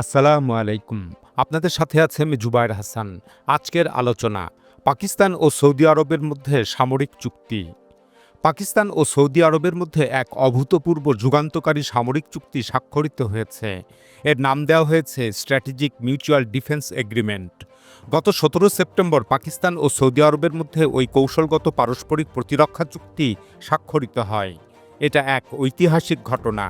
আসসালামু আলাইকুম। আপনাদের সাথে আছে আমি জুবায়ের হাসান। আজকের আলোচনা, পাকিস্তান ও সৌদি আরবের মধ্যে সামরিক চুক্তি। পাকিস্তান ও সৌদি আরবের মধ্যে এক অভূতপূর্ব যুগান্তকারী সামরিক চুক্তি স্বাক্ষরিত হয়েছে। এর নাম দেওয়া হয়েছে স্ট্র্যাটেজিক মিউচুয়াল ডিফেন্স এগ্রিমেন্ট গত সতেরো সেপ্টেম্বর পাকিস্তান ও সৌদি আরবের মধ্যে ওই কৌশলগত পারস্পরিক প্রতিরক্ষা চুক্তি স্বাক্ষরিত হয়। এটা এক ঐতিহাসিক ঘটনা।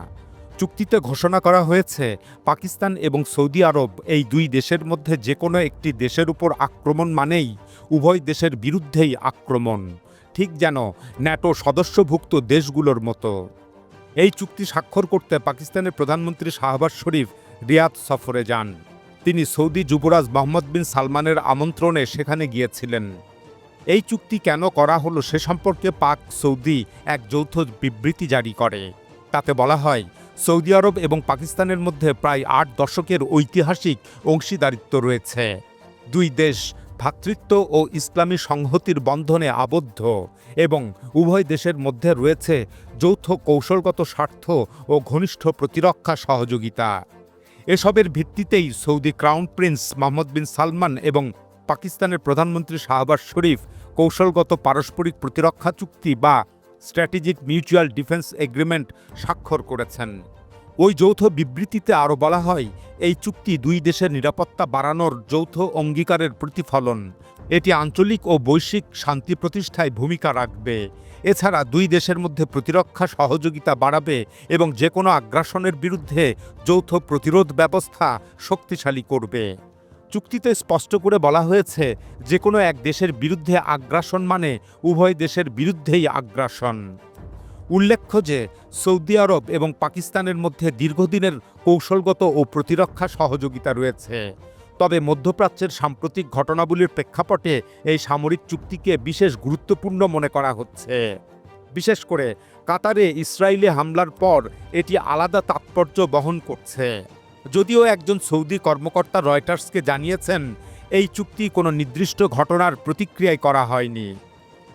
চুক্তিতে ঘোষণা করা হয়েছে, পাকিস্তান এবং সৌদি আরব এই দুই দেশের মধ্যে যে কোনো একটি দেশের উপর আক্রমণ মানেই উভয় দেশের বিরুদ্ধেই আক্রমণ। ঠিক যেন ন্যাটো সদস্যভুক্ত দেশগুলোর মতো। এই চুক্তি স্বাক্ষর করতে পাকিস্তানের প্রধানমন্ত্রী শাহবাজ শরীফ রিয়াদ সফরে যান। তিনি সৌদি যুবরাজ মোহাম্মদ বিন সালমানের আমন্ত্রণে সেখানে গিয়েছিলেন। এই চুক্তি কেন করা হলো সে সম্পর্কে পাক সৌদি এক যৌথ বিবৃতি জারি করে। তাতে বলা হয় সৌদি আরব এবং পাকিস্তানের মধ্যে প্রায় আট দশকের ঐতিহাসিক অংশীদারিত্ব রয়েছে। দুই দেশ ভ্রাতৃত্ব ও ইসলামী সংহতির বন্ধনে আবদ্ধ এবং উভয় দেশের মধ্যে রয়েছে যৌথ কৌশলগত স্বার্থ ও ঘনিষ্ঠ প্রতিরক্ষা সহযোগিতা। এসবের ভিত্তিতেই Saudi crown prince Mohammed bin Salman এবং পাকিস্তানের প্রধানমন্ত্রী শাহবাজ শরীফ কৌশলগত পারস্পরিক প্রতিরক্ষা চুক্তি বা স্ট্র্যাটেজিক মিউচুয়াল ডিফেন্স এগ্রিমেন্ট স্বাক্ষর করেছেন। ওই যৌথ বিবৃতিতে আরও বলা হয়, এই চুক্তি দুই দেশের নিরাপত্তা বাড়ানোর যৌথ অঙ্গীকারের প্রতিফলন। এটি আঞ্চলিক ও বৈশ্বিক শান্তি প্রতিষ্ঠায় ভূমিকা রাখবে। এছাড়া দুই দেশের মধ্যে প্রতিরক্ষা সহযোগিতা বাড়াবে এবং যে কোনো আগ্রাসনের বিরুদ্ধে যৌথ প্রতিরোধ ব্যবস্থা শক্তিশালী করবে। চুক্তিতে স্পষ্ট করে বলা হয়েছে, যে কোনো এক দেশের বিরুদ্ধে আগ্রাসন মানে উভয় দেশের বিরুদ্ধেই আগ্রাসন। উল্লেখ্য যে, সৌদি আরব এবং পাকিস্তানের মধ্যে দীর্ঘদিনের কৌশলগত ও প্রতিরক্ষা সহযোগিতা রয়েছে। তবে মধ্যপ্রাচ্যের সাম্প্রতিক ঘটনাবলীর প্রেক্ষাপটে এই সামরিক চুক্তিকে বিশেষ গুরুত্বপূর্ণ মনে করা হচ্ছে। বিশেষ করে, কাতারে ইসরায়েলে হামলার পর এটি আলাদা তাৎপর্য বহন করছে। যদিও একজন সৌদি কর্মকর্তা রয়টার্সকে জানিয়েছেন, এই চুক্তি কোনো নির্দিষ্ট ঘটনার প্রতিক্রিয়ায় করা হয়নি।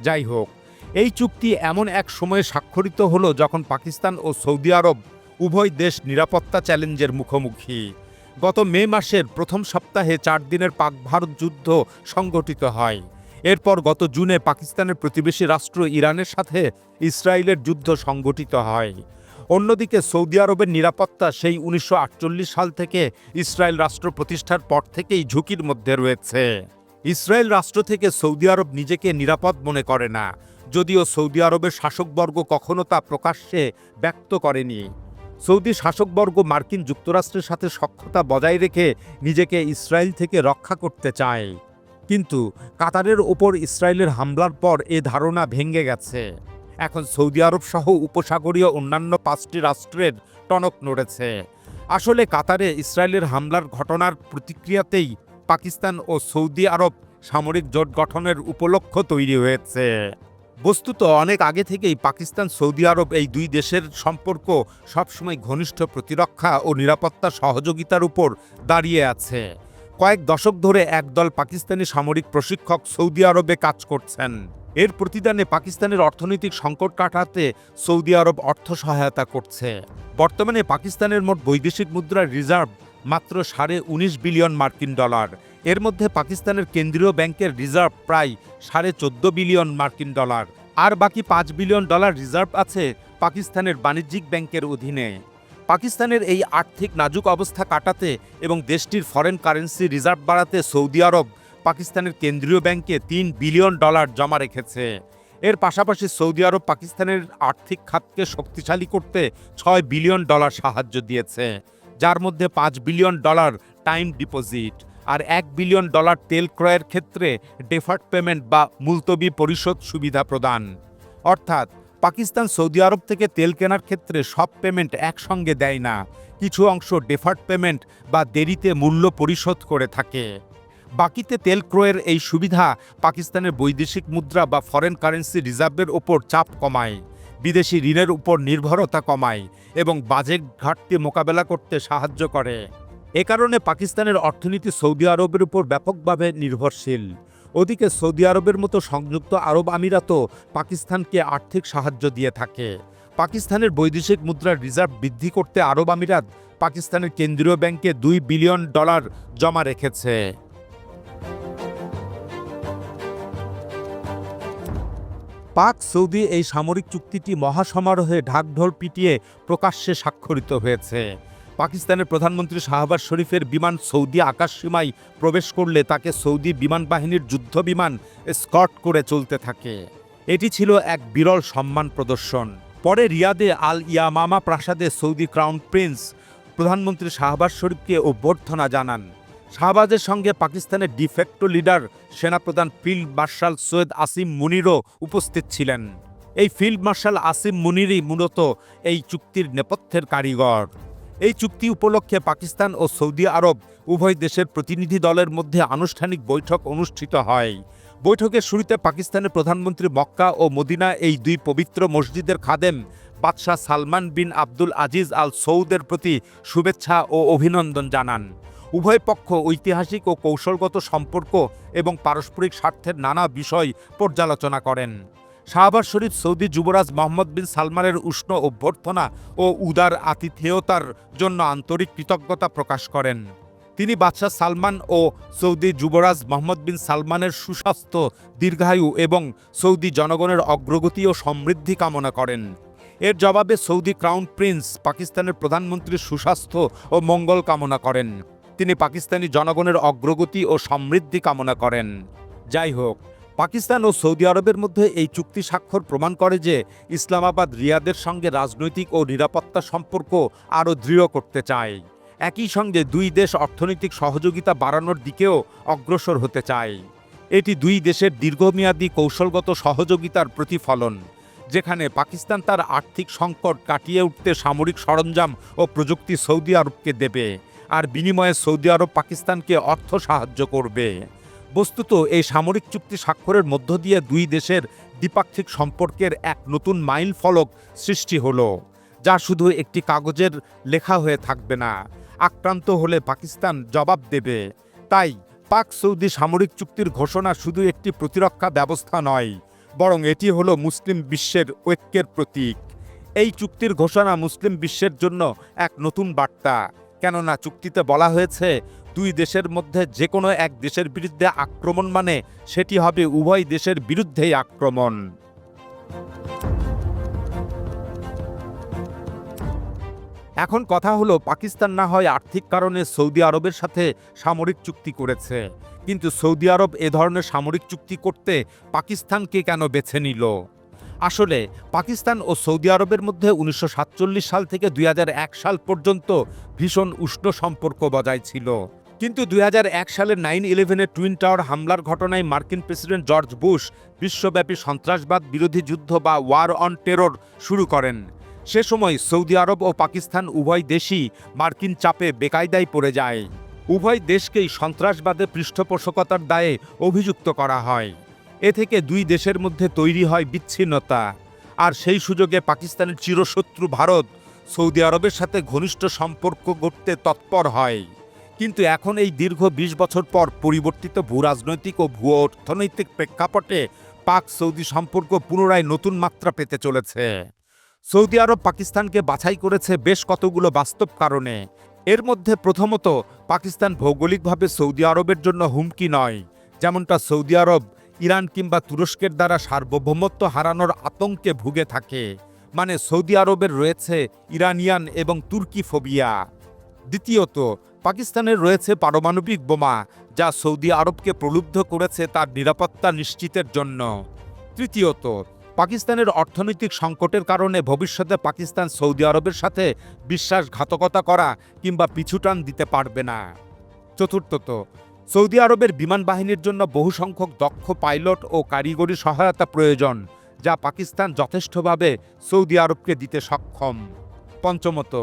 যাই হোক, এই চুক্তি এমন এক সময়ে স্বাক্ষরিত হলো যখন পাকিস্তান ও সৌদি আরব উভয় দেশ নিরাপত্তা চ্যালেঞ্জের মুখোমুখি। গত মে মাসের প্রথম সপ্তাহে চার দিনের পাক ভারত যুদ্ধ সংগঠিত হয়। এরপর গত জুনে পাকিস্তানের প্রতিবেশী রাষ্ট্র ইরানের সাথে ইসরায়েলের যুদ্ধ সংগঠিত হয়। অন্যদিকে সৌদি আরবের নিরাপত্তা সেই উনিশশো আটচল্লিশ সাল থেকে ইসরায়েল রাষ্ট্র প্রতিষ্ঠার পর থেকেই ঝুঁকির মধ্যে রয়েছে। ইসরায়েল রাষ্ট্র থেকে সৌদি আরব নিজেকে নিরাপদ মনে করে না, যদিও সৌদি আরবের শাসকবর্গ কখনো তা প্রকাশ্যে ব্যক্ত করেনি। সৌদি শাসকবর্গ মার্কিন যুক্তরাষ্ট্রের সাথে সক্ষতা বজায় রেখে নিজেকে ইসরায়েল থেকে রক্ষা করতে চায়। কিন্তু কাতারের ওপর ইসরায়েলের হামলার পর এ ধারণা ভেঙে গেছে। এখন সৌদি আরব সহ উপসাগরীয় অন্যান্য পাঁচটি রাষ্ট্রের টনক নড়েছে। আসলে কাতারে ইসরায়েলের হামলার ঘটনার প্রতিক্রিয়াতেই পাকিস্তান ও সৌদি আরব সামরিক জোট গঠনের উপলক্ষ তৈরি হয়েছে। বস্তুত অনেক আগে থেকেই পাকিস্তান সৌদি আরব এই দুই দেশের সম্পর্ক সবসময় ঘনিষ্ঠ প্রতিরক্ষা ও নিরাপত্তা সহযোগিতার উপর দাঁড়িয়ে আছে। কয়েক দশক ধরে একদল পাকিস্তানি সামরিক প্রশিক্ষক সৌদি আরবে কাজ করছেন। এর প্রতিদানে পাকিস্তানের অর্থনৈতিক সংকট কাটাতে সৌদি আরব অর্থ সহায়তা করছে। বর্তমানে পাকিস্তানের মোট বৈদেশিক মুদ্রার রিজার্ভ মাত্র সাড়ে উনিশ বিলিয়ন মার্কিন ডলার। এর মধ্যে পাকিস্তানের কেন্দ্রীয় ব্যাংকের রিজার্ভ প্রায় সাড়ে চোদ্দ বিলিয়ন মার্কিন ডলার। আর বাকি পাঁচ বিলিয়ন ডলার রিজার্ভ আছে পাকিস্তানের বাণিজ্যিক ব্যাংকের অধীনে। পাকিস্তানের এই আর্থিক নাজুক অবস্থা কাটাতে এবং দেশটির ফরেন কারেন্সি রিজার্ভ বাড়াতে সৌদি আরব পাকিস্তানের কেন্দ্রীয় ব্যাংকে তিন বিলিয়ন ডলার জমা রেখেছে। এর পাশাপাশি সৌদি আরব পাকিস্তানের আর্থিক খাতকে শক্তিশালী করতে ছয় বিলিয়ন ডলার সাহায্য দিয়েছে, যার মধ্যে পাঁচ বিলিয়ন ডলার টাইম ডিপোজিট আর এক বিলিয়ন ডলার তেল ক্রয়ের ক্ষেত্রে ডেফার্ট পেমেন্ট বা মুলতবি পরিশোধ সুবিধা প্রদান। অর্থাৎ, পাকিস্তান সৌদি আরব থেকে তেল কেনার ক্ষেত্রে সব পেমেন্ট একসঙ্গে দেয় না, কিছু অংশ ডেফার্ট পেমেন্ট বা দেরিতে মূল্য পরিশোধ করে থাকে। বাকিতে তেল ক্রয়ের এই সুবিধা পাকিস্তানের বৈদেশিক মুদ্রা বা ফরেন কারেন্সি রিজার্ভের ওপর চাপ কমায়, বিদেশি ঋণের উপর নির্ভরতা কমায় এবং বাজেট ঘাটতি মোকাবেলা করতে সাহায্য করে। এ কারণে পাকিস্তানের অর্থনীতি সৌদি আরবের উপর ব্যাপকভাবে নির্ভরশীল। ওদিকে সৌদি আরবের মতো সংযুক্ত আরব আমিরাতও পাকিস্তানকে আর্থিক সাহায্য দিয়ে থাকে। পাকিস্তানের বৈদেশিক মুদ্রার রিজার্ভ বৃদ্ধি করতে আরব আমিরাত পাকিস্তানের কেন্দ্রীয় ব্যাংকে দুই বিলিয়ন ডলার জমা রেখেছে। পাক সৌদি এই সামরিক চুক্তিটি মহাসমারোহে ঢাকঢোল পিটিয়ে প্রকাশ্যে স্বাক্ষরিত হয়েছে। পাকিস্তানের প্রধানমন্ত্রী শাহবাজ শরীফের বিমান সৌদি আকাশসীমায় প্রবেশ করলে তাকে সৌদি বিমান বাহিনীর যুদ্ধ বিমান স্কট করে চলতে থাকে। এটি ছিল এক বিরল সম্মান প্রদর্শন। পরে রিয়াদে আল ইয়ামামা প্রাসাদে সৌদি ক্রাউন প্রিন্স প্রধানমন্ত্রী শাহবাজ শরীফকে অভ্যর্থনা জানান। শাহবাজের সঙ্গে পাকিস্তানের ডিফেক্টো লিডার সেনাপ্রধান ফিল্ড মার্শাল সৈয়দ আসিম মুনিরও উপস্থিত ছিলেন। এই ফিল্ড মার্শাল আসিম মুনিরই মূলত এই চুক্তির নেপথ্যের কারিগর। এই চুক্তি উপলক্ষে পাকিস্তান ও সৌদি আরব উভয় দেশের প্রতিনিধি দলের মধ্যে আনুষ্ঠানিক বৈঠক অনুষ্ঠিত হয়। বৈঠকের শুরুতে পাকিস্তানের প্রধানমন্ত্রী মক্কা ও মদিনা এই দুই পবিত্র মসজিদের খাদেম বাদশাহ সালমান বিন আব্দুল আজিজ আল সৌদের প্রতি শুভেচ্ছা ও অভিনন্দন জানান। উভয় পক্ষ ঐতিহাসিক ও কৌশলগত সম্পর্ক এবং পারস্পরিক স্বার্থের নানা বিষয় পর্যালোচনা করেন। শাহবাজ শরীফ সৌদি যুবরাজ মোহাম্মদ বিন সালমানের উষ্ণ অভ্যর্থনা ও উদার আতিথেয়তার জন্য আন্তরিক কৃতজ্ঞতা প্রকাশ করেন। তিনি বাদশাহ সালমান ও সৌদি যুবরাজ মোহাম্মদ বিন সালমানের সুস্বাস্থ্য, দীর্ঘায়ু এবং সৌদি জনগণের অগ্রগতি ও সমৃদ্ধি কামনা করেন। এর জবাবে সৌদি ক্রাউন প্রিন্স পাকিস্তানের প্রধানমন্ত্রীর সুস্বাস্থ্য ও মঙ্গল কামনা করেন। তিনি পাকিস্তানি জনগণের অগ্রগতি ও সমৃদ্ধি কামনা করেন। যাই হোক, পাকিস্তান ও সৌদি আরবের মধ্যে এই চুক্তি স্বাক্ষর প্রমাণ করে যে ইসলামাবাদ রিয়াদের সঙ্গে রাজনৈতিক ও নিরাপত্তা সম্পর্ক আরও দৃঢ় করতে চায়। একই সঙ্গে দুই দেশ অর্থনৈতিক সহযোগিতা বাড়ানোর দিকেও অগ্রসর হতে চায়। এটি দুই দেশের দীর্ঘমেয়াদী কৌশলগত সহযোগিতার প্রতিফলন, যেখানে পাকিস্তান তার আর্থিক সংকট কাটিয়ে উঠতে সামরিক সরঞ্জাম ও প্রযুক্তি সৌদি আরবকে দেবে। আর বিনিময়ে সৌদি আরব পাকিস্তানকে অর্থ সাহায্য করবে। বস্তুত, এই সামরিক চুক্তি স্বাক্ষরের মধ্য দিয়ে দুই দেশের দ্বিপাক্ষিক সম্পর্কের এক নতুন মাইল ফলক সৃষ্টি হলো, যা শুধু একটি কাগজের লেখা হয়ে থাকবে না, আক্রান্ত হলে পাকিস্তান জবাব দেবে। তাই পাক সৌদি সামরিক চুক্তির ঘোষণা শুধু একটি প্রতিরক্ষা ব্যবস্থা নয়, বরং এটি হলো মুসলিম বিশ্বের ঐক্যের প্রতীক। এই চুক্তির ঘোষণা মুসলিম বিশ্বের জন্য এক নতুন বার্তা কেননা চুক্তিতে বলা হয়েছে, দুই দেশের মধ্যে যে কোনো এক দেশের বিরুদ্ধে আক্রমণ মানে সেটি হবে উভয় দেশের বিরুদ্ধেই আক্রমণ। এখন কথা হলো, পাকিস্তান না হয় আর্থিক কারণে সৌদি আরবের সাথে সামরিক চুক্তি করেছে। কিন্তু সৌদি আরব এ ধরনের সামরিক চুক্তি করতে পাকিস্তানকে কেন বেছে নিল? আসলে পাকিস্তান ও সৌদি আরবের মধ্যে উনিশশো সাতচল্লিশ সাল থেকে দুই হাজার এক সাল পর্যন্ত ভীষণ উষ্ণ সম্পর্ক বজায় ছিল। কিন্তু দুই সালের নাইন ইলেভেনের টুইন টাওয়ার হামলার ঘটনায় মার্কিন প্রেসিডেন্ট জর্জ বুশ বিশ্বব্যাপী সন্ত্রাসবাদ, বিরোধী যুদ্ধ বা ওয়ার অন টেরর শুরু করেন। সে সময় সৌদি আরব ও পাকিস্তান উভয় দেশই মার্কিন চাপে বেকায়দায় পড়ে যায়। উভয় দেশকেই সন্ত্রাসবাদে পৃষ্ঠপোষকতার দায়ে অভিযুক্ত করা হয়। এ থেকে দুই দেশের মধ্যে তৈরি হয় বিচ্ছিন্নতা। আর সেই সুযোগে পাকিস্তানের চিরশত্রু ভারত সৌদি আরবের সাথে ঘনিষ্ঠ সম্পর্ক গড়তে তৎপর হয়। কিন্তু এখন এই দীর্ঘ ২০ বছর পর পরিবর্তিত ভূরাজনৈতিক ও ভূ অর্থনৈতিক প্রেক্ষাপটে পাক সৌদি সম্পর্ক পুনরায় নতুন মাত্রা পেতে চলেছে। সৌদি আরব পাকিস্তানকে বাছাই করেছে বেশ কতগুলো বাস্তব কারণে। এর মধ্যে প্রথমত, পাকিস্তান ভৌগোলিকভাবে সৌদি আরবের জন্য হুমকি নয়, যেমনটা সৌদি আরব ইরান কিংবা তুরস্কের দ্বারা সার্বভৌমত্ব হারানোর আতঙ্কে ভুগে থাকে। মানে সৌদি আরবের রয়েছে ইরানিয়ান এবং তুর্কি ফোবিয়া। দ্বিতীয়ত, পাকিস্তানের রয়েছে পারমাণবিক বোমা, যা সৌদি আরবকে প্রলুব্ধ করেছে তার নিরাপত্তা নিশ্চিতের জন্য। তৃতীয়ত, পাকিস্তানের অর্থনৈতিক সংকটের কারণে ভবিষ্যতে পাকিস্তান সৌদি আরবের সাথে বিশ্বাসঘাতকতা করা কিংবা পিছুটান দিতে পারবে না। চতুর্থত সৌদি আরবের বিমান বাহিনীর জন্য বহু সংখ্যক দক্ষ পাইলট ও কারিগরি সহায়তা প্রয়োজন, যা পাকিস্তান যথেষ্টভাবে সৌদি আরবকে দিতে সক্ষম। পঞ্চমত,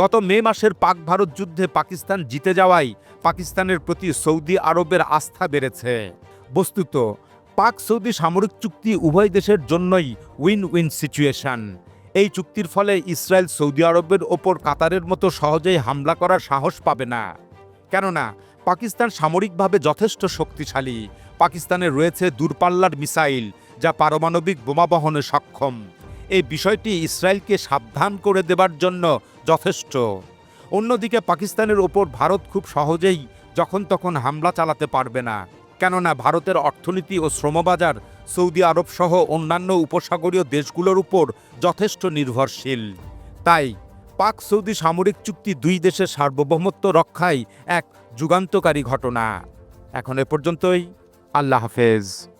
গত মে মাসের পাক ভারত যুদ্ধে পাকিস্তান জিতে যাওয়ায় পাকিস্তানের প্রতি সৌদি আরবের আস্থা বেড়েছে। বস্তুত, পাক সৌদি সামরিক চুক্তি উভয় দেশের জন্যই উইন উইন সিচুয়েশন। এই চুক্তির ফলে ইসরায়েল সৌদি আরবের ওপর কাতারের মতো সহজেই হামলা করার সাহস পাবে না। কেননা পাকিস্তান সামরিকভাবে যথেষ্ট শক্তিশালী। পাকিস্তানে রয়েছে দূরপাল্লার মিসাইল, যা পারমাণবিক বোমা বহনে সক্ষম। এই বিষয়টি ইসরায়েলকে সাবধান করে দেবার জন্য যথেষ্ট। অন্যদিকে পাকিস্তানের ওপর ভারত খুব সহজেই যখন তখন হামলা চালাতে পারবে না। কেননা ভারতের অর্থনীতি ও শ্রমবাজার সৌদি আরব সহ অন্যান্য উপসাগরীয় দেশগুলোর উপর যথেষ্ট নির্ভরশীল। তাই পাক সৌদি সামরিক চুক্তি দুই দেশের সার্বভৌমত্ব রক্ষায় এক যুগান্তকারী ঘটনা। এখন এ পর্যন্তই, আল্লাহ হাফেজ।